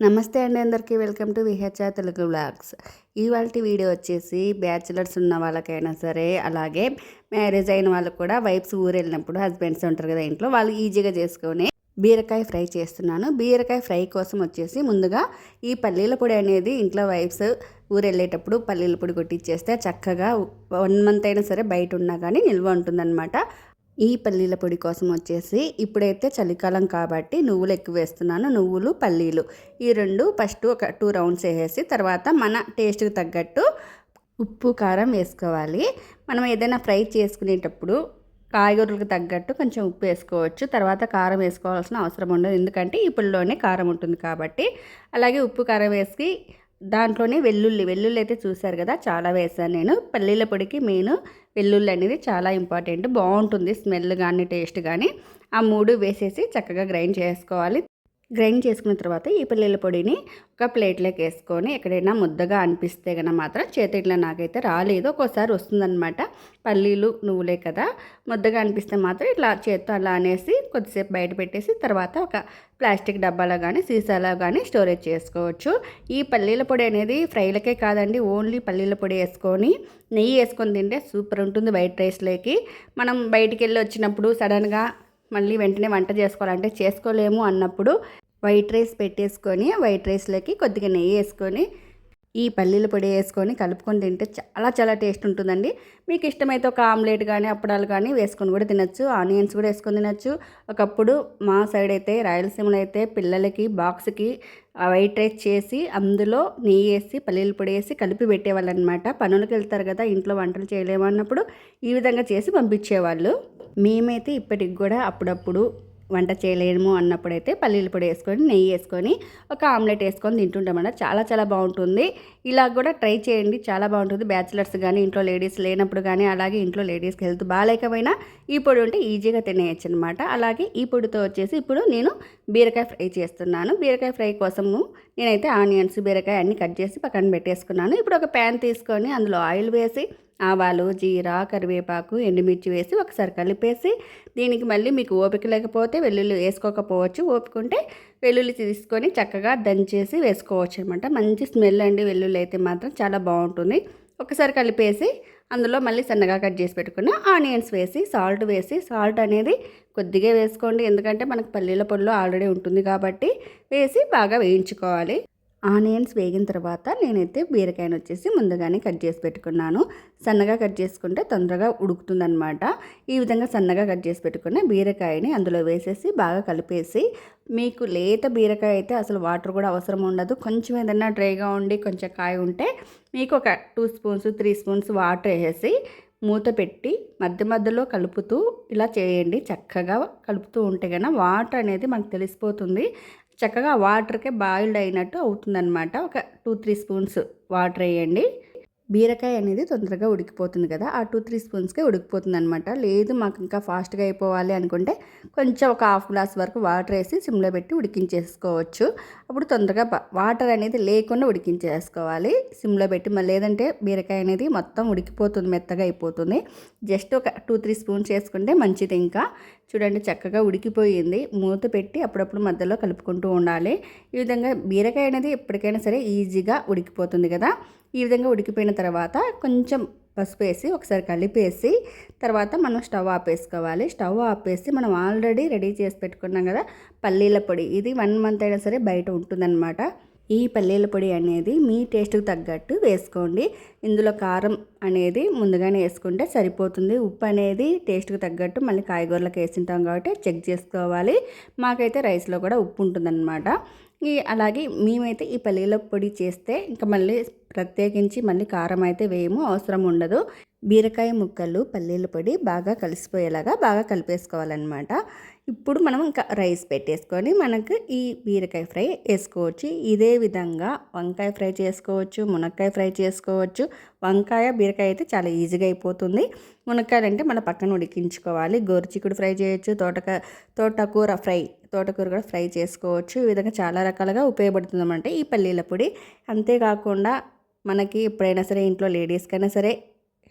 నమస్తే అండి అందరికీ. Welcome to VHR Telugu blogs ఇవాళ వీడియో వచ్చేసి బ్యాచిలర్స్ ఉన్న వాళ్ళకైనా సరే అలాగే మ్యారేజ్ అయిన వాళ్ళకు కూడా వైఫ్స్ ఊరు వెళ్ళినప్పుడు హస్బెండ్స్ ఉంటారు కదా ఇంట్లో వాళ్ళు ఈజీగా చేసుకొని బీరకాయ ఫ్రై చేస్తున్నాను. బీరకాయ ఫ్రై కోసం వచ్చేసి ముందుగా ఈ పల్లీల పొడి అనేది ఇంట్లో వైఫ్స్ ఊరు వెళ్ళేటప్పుడు పల్లీల పొడి కొట్టించేస్తే చక్కగా వన్ మంత్ అయినా సరే బయట ఉన్నా కానీ నిల్వ ఉంటుందన్నమాట. ఈ పల్లీల పొడి కోసం వచ్చేసి ఇప్పుడైతే చలికాలం కాబట్టి నువ్వులు ఎక్కువ వేస్తున్నాను. నువ్వులు పల్లీలు. ఈ రెండు ఫస్ట్ ఒక టూ రౌండ్స్ వేసేసి తర్వాత మన టేస్ట్కి తగ్గట్టు ఉప్పు కారం వేసుకోవాలి. మనం ఏదైనా ఫ్రై చేసుకునేటప్పుడు కాయగూరలకు తగ్గట్టు కొంచెం ఉప్పు వేసుకోవచ్చు. తర్వాత కారం వేసుకోవాల్సిన అవసరం ఉండదు. ఎందుకంటే ఈ కారం ఉంటుంది కాబట్టి. అలాగే ఉప్పు కారం వేసి దాంట్లోనే వెల్లుల్లి వెల్లుల్లి అయితే చూశారు కదా చాలా వేసాను నేను. పల్లీల పొడికి మెయిన్ వెల్లుల్లి అనేది చాలా ఇంపార్టెంట్. బాగుంటుంది స్మెల్ కానీ టేస్ట్ కానీ. ఆ మూడు వేసేసి చక్కగా గ్రైండ్ చేసుకోవాలి. గ్రైండ్ చేసుకున్న తర్వాత ఈ పల్లీల పొడిని ఒక ప్లేట్లోకి వేసుకొని ఎక్కడైనా ముద్దగా అనిపిస్తే కనుక మాత్రం చేతి ఇట్లా నాకైతే రాలేదు. ఒక్కోసారి వస్తుందన్నమాట. పల్లీలు నువ్వులే కదా. ముద్దగా అనిపిస్తే మాత్రం ఇట్లా చేత్తో అలా అనేసి కొద్దిసేపు బయట పెట్టేసి తర్వాత ఒక ప్లాస్టిక్ డబ్బాలో కానీ సీసాలో కానీ స్టోరేజ్ చేసుకోవచ్చు. ఈ పల్లీల పొడి అనేది ఫ్రైలకే కాదండి. ఓన్లీ పల్లీల పొడి వేసుకొని నెయ్యి వేసుకొని తింటే సూపర్ ఉంటుంది వైట్ రైస్లోకి మనం బయటికి వెళ్ళి వచ్చినప్పుడు సడన్గా మళ్ళీ వెంటనే వంట చేసుకోవాలంటే చేసుకోలేము అన్నప్పుడు వైట్ రైస్ పెట్టేసుకొని వైట్ రైస్లోకి కొద్దిగా నెయ్యి వేసుకొని ఈ పల్లీల పొడి వేసుకొని కలుపుకొని తింటే చాలా చాలా టేస్ట్ ఉంటుందండి. మీకు ఇష్టమైతే ఒక ఆమ్లెట్ కానీ అప్పడాలు కానీ వేసుకొని కూడా తినచ్చు. ఆనియన్స్ కూడా వేసుకొని తినచ్చు. ఒకప్పుడు మా సైడ్ అయితే రాయలసీమలో అయితే పిల్లలకి బాక్స్కి వైట్ రైస్ చేసి అందులో నెయ్యి వేసి పల్లీల పొడి వేసి కలిపి పెట్టేవాళ్ళు అనమాట పనులకు వెళ్తారు కదా ఇంట్లో వంటలు చేయలేము అన్నప్పుడు ఈ విధంగా చేసి పంపించేవాళ్ళు. మేమైతే ఇప్పటికి కూడా అప్పుడప్పుడు వంట చేయలేము అన్నప్పుడైతే పల్లీల పొడి వేసుకొని నెయ్యి వేసుకొని ఒక ఆమ్లెట్ వేసుకొని తింటుంటామన్నమాట చాలా చాలా బాగుంటుంది. ఇలా కూడా ట్రై చేయండి. చాలా బాగుంటుంది. బ్యాచిలర్స్ కానీ ఇంట్లో లేడీస్ లేనప్పుడు కానీ అలాగే ఇంట్లో లేడీస్కి హెల్త్ బాగాలేకపోయినా ఈ పొడి ఉంటే ఈజీగా తినేయచ్చు అనమాట అలాగే ఈ పొడితో వచ్చేసి ఇప్పుడు నేను బీరకాయ ఫ్రై చేస్తున్నాను. బీరకాయ ఫ్రై కోసము నేనైతే ఆనియన్స్ బీరకాయ అన్నీ కట్ చేసి పక్కన పెట్టేసుకున్నాను. ఇప్పుడు ఒక ప్యాన్ తీసుకొని అందులో ఆయిల్ వేసి ఆవాలు జీరా కరివేపాకు ఎండుమిర్చి వేసి ఒకసారి కలిపేసి దీనికి మళ్ళీ మీకు ఓపిక లేకపోతే వెల్లుల్లి వేసుకోకపోవచ్చు. ఓపుకుంటే వెల్లుల్లి తీసుకొని చక్కగా దంచేసి వేసుకోవచ్చు అనమాట మంచి స్మెల్ అండి వెల్లుల్లి అయితే మాత్రం చాలా బాగుంటుంది. ఒకసారి కలిపేసి అందులో మళ్ళీ సన్నగా కట్ చేసి పెట్టుకున్న ఆనియన్స్ వేసి సాల్ట్ వేసి సాల్ట్ అనేది కొద్దిగా వేసుకోండి. ఎందుకంటే మనకు పల్లీల పొడిలో ఆల్రెడీ ఉంటుంది కాబట్టి వేసి బాగా వేయించుకోవాలి. ఆనియన్స్ వేగిన తర్వాత నేనైతే బీరకాయను వచ్చేసి ముందుగానే కట్ చేసి పెట్టుకున్నాను. సన్నగా కట్ చేసుకుంటే తొందరగా ఉడుకుతుందనమాట ఈ విధంగా సన్నగా కట్ చేసి పెట్టుకున్న బీరకాయని అందులో వేసేసి బాగా కలిపేసి మీకు లేత బీరకాయ అయితే అసలు వాటర్ కూడా అవసరం ఉండదు. కొంచెం ఏదైనా డ్రైగా ఉండి కొంచెం కాయ ఉంటే మీకు ఒక two spoons three spoons water వేసేసి మూత పెట్టి మధ్య మధ్యలో కలుపుతూ ఇలా చేయండి. చక్కగా కలుపుతూ ఉంటే కన్నా వాటర్ అనేది మనకు తెలిసిపోతుంది. చక్కగా వాటర్కే బాయిల్డ్ అయినట్టు అవుతుందన్నమాట. ఒక టూ త్రీ స్పూన్స్ వాటర్ వేయండి. బీరకాయ అనేది తొందరగా ఉడికిపోతుంది కదా ఆ టూ త్రీ స్పూన్స్కే ఉడికిపోతుంది అనమాట లేదు మాకు ఇంకా ఫాస్ట్గా అయిపోవాలి అనుకుంటే కొంచెం ఒక హాఫ్ గ్లాస్ వరకు వాటర్ వేసి సిమ్లో పెట్టి ఉడికించేసుకోవచ్చు. అప్పుడు తొందరగా వాటర్ అనేది లేకుండా ఉడికించేసుకోవాలి. సిమ్లో పెట్టి మళ్ళీ లేదంటే బీరకాయ అనేది మొత్తం ఉడికిపోతుంది మెత్తగా అయిపోతుంది. జస్ట్ ఒక టూ త్రీ స్పూన్స్ వేసుకుంటే మంచిది ఇంకా. చూడండి చక్కగా ఉడికిపోయింది. మూత పెట్టి అప్పుడప్పుడు మధ్యలో కలుపుకుంటూ ఉండాలి. ఈ విధంగా బీరకాయ అనేది ఎప్పటికైనా సరే ఈజీగా ఉడికిపోతుంది కదా. ఈ విధంగా ఉడికిపోయిన తర్వాత కొంచెం పసుపు వేసి ఒకసారి కలిపేసి తర్వాత మనం స్టవ్ ఆపేసుకోవాలి. స్టవ్ ఆపేసి మనం ఆల్రెడీ రెడీ చేసి పెట్టుకున్నాం కదా పల్లీల పొడి. ఇది వన్ మంత్ అయినా సరే బయట ఉంటుందన్నమాట. ఈ పల్లీల పొడి అనేది మీ టేస్ట్కి తగ్గట్టు వేసుకోండి. ఇందులో కారం అనేది ముందుగానే వేసుకుంటే సరిపోతుంది. ఉప్పు అనేది టేస్ట్కి తగ్గట్టు మళ్ళీ కాయగూరలకు వేసింటాం కాబట్టి చెక్ చేసుకోవాలి. మాకైతే రైస్లో కూడా ఉప్పు ఉంటుందన్నమాట. ఈ అలాగే మేమైతే ఈ పల్లీల పొడి చేస్తే ఇంకా మళ్ళీ ప్రత్యేకించి మళ్ళీ కారం అయితే వేయము అవసరం ఉండదు. బీరకాయ ముక్కలు పల్లీల పొడి బాగా కలిసిపోయేలాగా బాగా కలిపేసుకోవాలన్నమాట. ఇప్పుడు మనం ఇంకా రైస్ పెట్టేసుకొని మనకు ఈ బీరకాయ ఫ్రై వేసుకోవచ్చు. ఇదే విధంగా వంకాయ ఫ్రై చేసుకోవచ్చు మునక్కాయ ఫ్రై చేసుకోవచ్చు. వంకాయ బీరకాయ అయితే చాలా ఈజీగా అయిపోతుంది. మునక్కాయలు అంటే మన పక్కన ఉడికించుకోవాలి. గోరుచిక్కుడు ఫ్రై చేయొచ్చు తోటక తోటకూర ఫ్రై తోటకూర కూడా ఫ్రై చేసుకోవచ్చు. ఈ విధంగా చాలా రకాలుగా ఉపయోగపడుతుంది అన్నమాట ఈ పల్లీల పొడి. అంతేకాకుండా మనకి ఎప్పుడైనా సరే ఇంట్లో లేడీస్కైనా సరే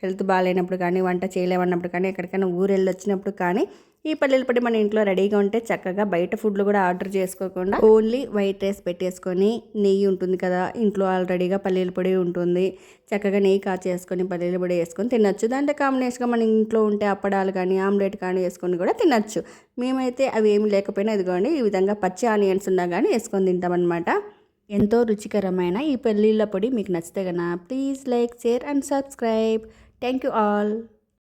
హెల్త్ బాగాలేనప్పుడు కానీ వంట చేయలేమన్నప్పుడు కానీ ఎక్కడికైనా ఊరు వచ్చినప్పుడు కానీ ఈ పల్లీల పొడి మన ఇంట్లో రెడీగా ఉంటే చక్కగా బయట ఫుడ్లు కూడా ఆర్డర్ చేసుకోకుండా ఓన్లీ వైట్ రైస్ పెట్టేసుకొని నెయ్యి ఉంటుంది కదా ఇంట్లో ఆల్రెడీగా పల్లీల పొడి ఉంటుంది. చక్కగా నెయ్యి కాచేసుకొని పల్లీల పొడి వేసుకొని తినొచ్చు. దాంట్లో కాంబినేషన్గా మన ఇంట్లో ఉంటే అప్పడాలు కానీ ఆమ్లెట్ కానీ వేసుకొని కూడా తినొచ్చు. మేమైతే అవి ఏమి లేకపోయినా ఇదిగోండి ఈ విధంగా పచ్చి ఆనియన్స్ ఉన్నా కానీ వేసుకొని తింటామన్నమాట. ఎంతో రుచికరమైన ఈ పల్లీల పొడి మీకు నచ్చితే కన్నా please like share and subscribe. Thank you all.